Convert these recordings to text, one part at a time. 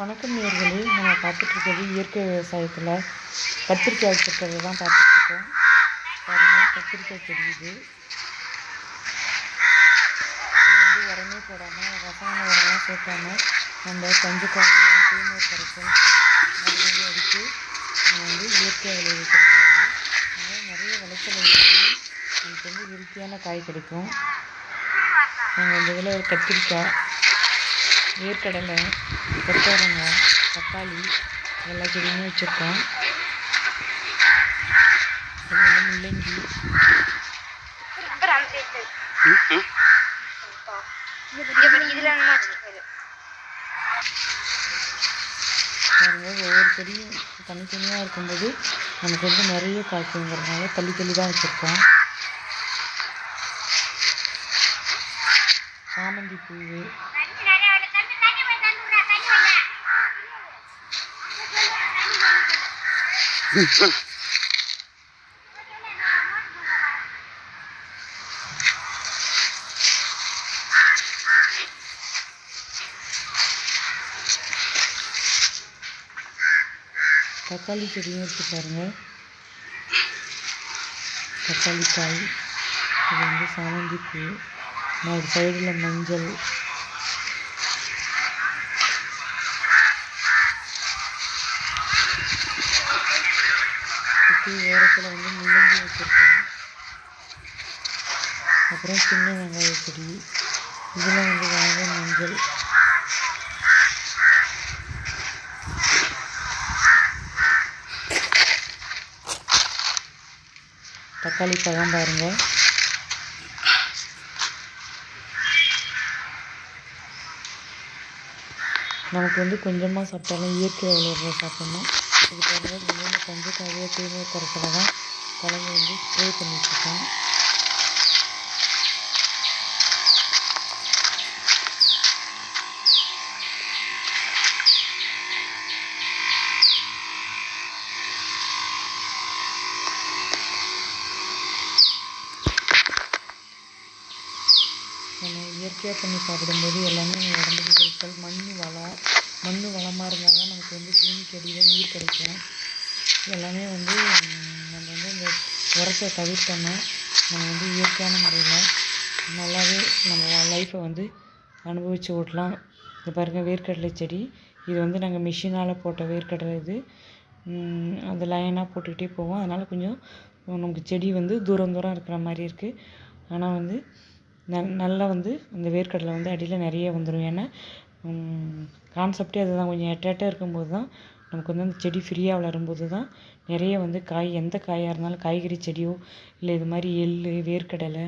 வணக்கம் நேர்களே நம்ம பார்த்துட்ருக்கிறது இயற்கை விவசாயத்தில் கத்திரிக்காய் வச்சுருக்கிறது தான் பார்த்துட்ருக்கோம் பாருங்கள் கத்திரிக்காய் தெரியுது வந்து உரமே போடாமல் ரசாயன உரம்லாம் சேர்க்காம நம்ம பஞ்சுக்காயம் தேநீர் கரைசல் அது மாதிரி அடித்து நம்ம வந்து இயற்கை விளைவிக்கிறோம் அதனால் நிறைய விளைச்சல் நமக்கு வந்து ஹெல்த்தியான காய் கிடைக்கும். நாங்கள் இந்த இதில் கத்திரிக்காய் வேர்க்கடலை கொத்தவரங்காய் தக்காளி எல்லா செடியுமே வச்சுருக்கோம். அது வந்து முள்ளங்கி. ஒவ்வொரு செடியும் தனித்தனியாக இருக்கும்போது நமக்கு வந்து நிறைய காய்க்குங்கிறதுனால தள்ளி தள்ளி தான் வச்சுருக்கோம். சாமந்தி பூ தக்காளி செடியும் இருக்குது பாருங்கள் தக்காளி காய் இது வந்து சாமந்தி பூ ஒரு சைடில் மஞ்சள் சுற்றி ஓரத்தில் வந்து முள்ளங்கி வச்சுருக்கேன். அப்புறம் சின்ன வெங்காய செடி. இதில் வந்து வாங்க மஞ்சள். தக்காளி பழம் பாருங்கள் நமக்கு வந்து கொஞ்சமாக சாப்பிட்டாலும் இயற்கை விளையாடுற சாப்பிட்ணும். இது பாருங்கள் கொஞ்சம் பஞ்சக்காவிய தேநீர் குறைச்சல தான் குழந்தை வந்து ஸ்ப்ரே பண்ணிட்டுருக்கேன் நம்ம இயற்கையாக பண்ணி சாப்பிடும்போது எல்லாமே உடம்பு உடம்புக்கு மண் வளம் மண் வளமாக இருந்தால் தான் நமக்கு வந்து பூமிக்கு செடியில் நீர் கிடைக்கும். எல்லாமே வந்து நம்ம வந்து இந்த உரத்தை தவிர்த்தோம்னா நம்ம வந்து இயற்கையான முறையில் நல்லாவே நம்ம லைஃப்பை வந்து அனுபவித்து ஓட்டலாம். இது பாருங்கள் வேர்க்கடலை செடி. இது வந்து நாங்கள் மிஷினால் போட்ட வேர்க்கடலை இது. அது லைனாக போட்டுக்கிட்டே போவோம். அதனால் கொஞ்சம் நமக்கு செடி வந்து தூரம் தூரம் இருக்கிற மாதிரி இருக்குது ஆனால் வந்து நல்லா வந்து அந்த வேர்க்கடலை வந்து அடியில் நிறைய வந்துடும் ஏன்னா கான்செப்டே அதுதான். கொஞ்சம் எட்டாட்டாக இருக்கும்போது தான் நமக்கு வந்து அந்த செடி ஃப்ரீயாக வளரும்போது தான் நிறைய வந்து காய் எந்த காயாக இருந்தாலும் காய்கறி செடியோ இல்லை இது மாதிரி எள் வேர்க்கடலை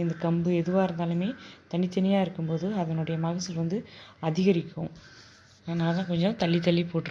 இந்த கம்பு எதுவாக இருந்தாலுமே தனித்தனியாக இருக்கும்போது அதனுடைய மகசூல் வந்து அதிகரிக்கும். அதனால தான் கொஞ்சம் தள்ளி தள்ளி போட்டிருக்கோம்.